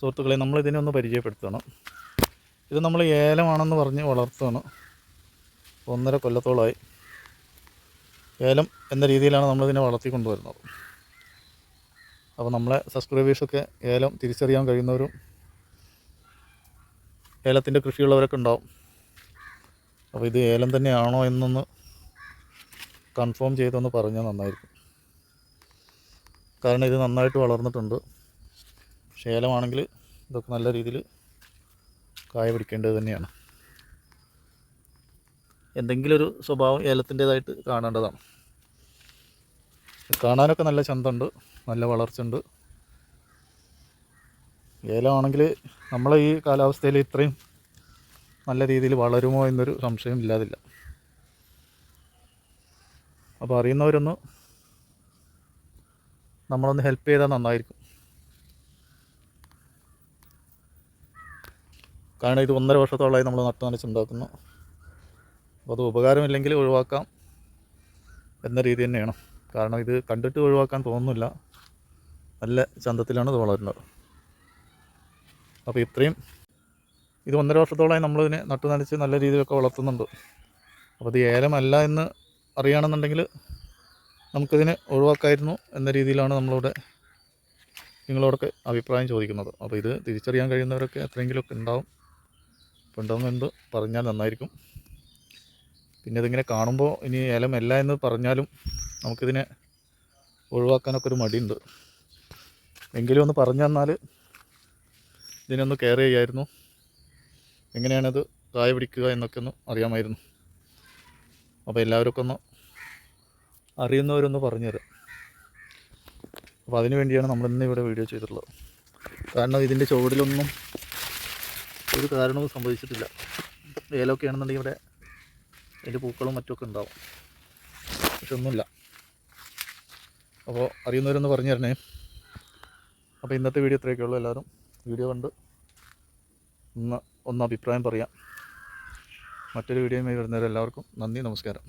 സുഹൃത്തുക്കളെ നമ്മളിതിനെ ഒന്ന് പരിചയപ്പെടുത്തണം. ഇത് നമ്മൾ ഏലമാണെന്ന് പറഞ്ഞ് വളർത്തുകയാണ്. ഒന്നര കൊല്ലത്തോളമായി. ഏലം എന്ന രീതിയിലാണ് നമ്മളിതിനെ വളർത്തിക്കൊണ്ടുവരുന്നത്. അപ്പോൾ നമ്മളെ സബ്സ്ക്രൈബേഴ്സൊക്കെ ഏലം തിരിച്ചറിയാൻ കഴിയുന്നവരും ഏലത്തിന്റെ കൃഷിയുള്ളവരൊക്കെ ഉണ്ടാവും. അപ്പോൾ ഇത് ഏലം തന്നെയാണോ എന്നൊന്ന് കൺഫേം ചെയ്തൊന്ന് പറഞ്ഞാൽ നന്നായിരിക്കും. കാരണം ഇത് നന്നായിട്ട് വളർന്നിട്ടുണ്ട്. പക്ഷേ ഏലമാണെങ്കിൽ ഇതൊക്കെ നല്ല രീതിയിൽ കായ പിടിക്കേണ്ടത് തന്നെയാണ്. എന്തെങ്കിലും ഒരു സ്വഭാവം ഏലത്തിന്റേതായിട്ട് കാണേണ്ടതാണ്. കാണാനൊക്കെ നല്ല ചന്തമുണ്ട് നല്ല വളർച്ചയുണ്ട് ഏലമാണെങ്കിൽ നമ്മളെ ഈ കാലാവസ്ഥയിൽ ഇത്രയും നല്ല രീതിയിൽ വളരുമോ എന്നൊരു സംശയം ഇല്ലാതില്ല. അപ്പോൾ അറിയുന്നവരൊന്ന് നമ്മളൊന്ന് ഹെൽപ്പ് ചെയ്താൽ നന്നായിരിക്കും. കാരണം ഇത് ഒന്നര വർഷത്തോളമായി നമ്മൾ നട്ടു നനച്ചുണ്ടാക്കുന്നു. അപ്പോൾ അത് ഉപകാരമില്ലെങ്കിൽ ഒഴിവാക്കാം എന്ന രീതി തന്നെയാണ്. കാരണം ഇത് കണ്ടിട്ട് ഒഴിവാക്കാൻ തോന്നുന്നില്ല. നല്ല ചന്തത്തിലാണ് ഇത് വളരുന്നത്. അപ്പോൾ ഇത്രയും ഇത് ഒന്നര വർഷത്തോളമായി നമ്മളിതിനെ നട്ടു നനച്ച് നല്ല രീതിയിലൊക്കെ വളർത്തുന്നുണ്ട്. അപ്പോൾ ഇത് ഏലമല്ല എന്ന് അറിയുകയാണെന്നുണ്ടെങ്കിൽ നമുക്കിതിനെ ഒഴിവാക്കായിരുന്നു എന്ന രീതിയിലാണ് നമ്മളിവിടെ നിങ്ങളോടൊക്കെ അഭിപ്രായം ചോദിക്കുന്നത്. അപ്പോൾ ഇത് തിരിച്ചറിയാൻ കഴിയുന്നവരൊക്കെ എത്രയെങ്കിലുമൊക്കെ ഉണ്ടാവും. ഉണ്ടാവുമെന്ന് പറഞ്ഞാൽ നന്നായിരിക്കും. പിന്നെ ഇതിങ്ങനെ കാണുമ്പോൾ ഇനി ഏലമല്ല എന്ന് പറഞ്ഞാലും നമുക്കിതിനെ ഒഴിവാക്കാനൊക്കെ ഒരു മടിയുണ്ട്. എങ്കിലും ഒന്ന് പറഞ്ഞു തന്നാൽ ഇതിനൊന്ന് കെയർ ചെയ്യായിരുന്നു. എങ്ങനെയാണത് കായ പിടിക്കുക എന്നൊക്കെ ഒന്ന് അറിയാമായിരുന്നു. അപ്പോൾ എല്ലാവരൊക്കെ ഒന്ന് അറിയുന്നവരൊന്ന് പറഞ്ഞുതരാം അപ്പോൾ അതിനു വേണ്ടിയാണ് നമ്മൾ ഇന്ന് ഇവിടെ വീഡിയോ ചെയ്തിട്ടുള്ളത്. കാരണം ഇതിന്റെ ചുവടിലൊന്നും ഒരു കാരണവും സംഭവിച്ചിട്ടില്ല. ഏലമൊക്കെ ആണെന്നുണ്ടെങ്കിൽ ഇവിടെ അതിന്റെ പൂക്കളും മറ്റുമൊക്കെ ഉണ്ടാവും. പക്ഷെ ഒന്നുമില്ല. അപ്പോൾ അറിയുന്നവരൊന്ന് പറഞ്ഞു തരണേ. അപ്പോൾ ഇന്നത്തെ വീഡിയോ ഇത്രയൊക്കെ ഉള്ളൂ എല്ലാവരും. വീഡിയോ കണ്ട് ഒന്ന് ഒന്ന് അഭിപ്രായം പറയാം. മറ്റൊരു വീഡിയോയുമായി വരുന്നവരെല്ലാവർക്കും നന്ദി നമസ്കാരം.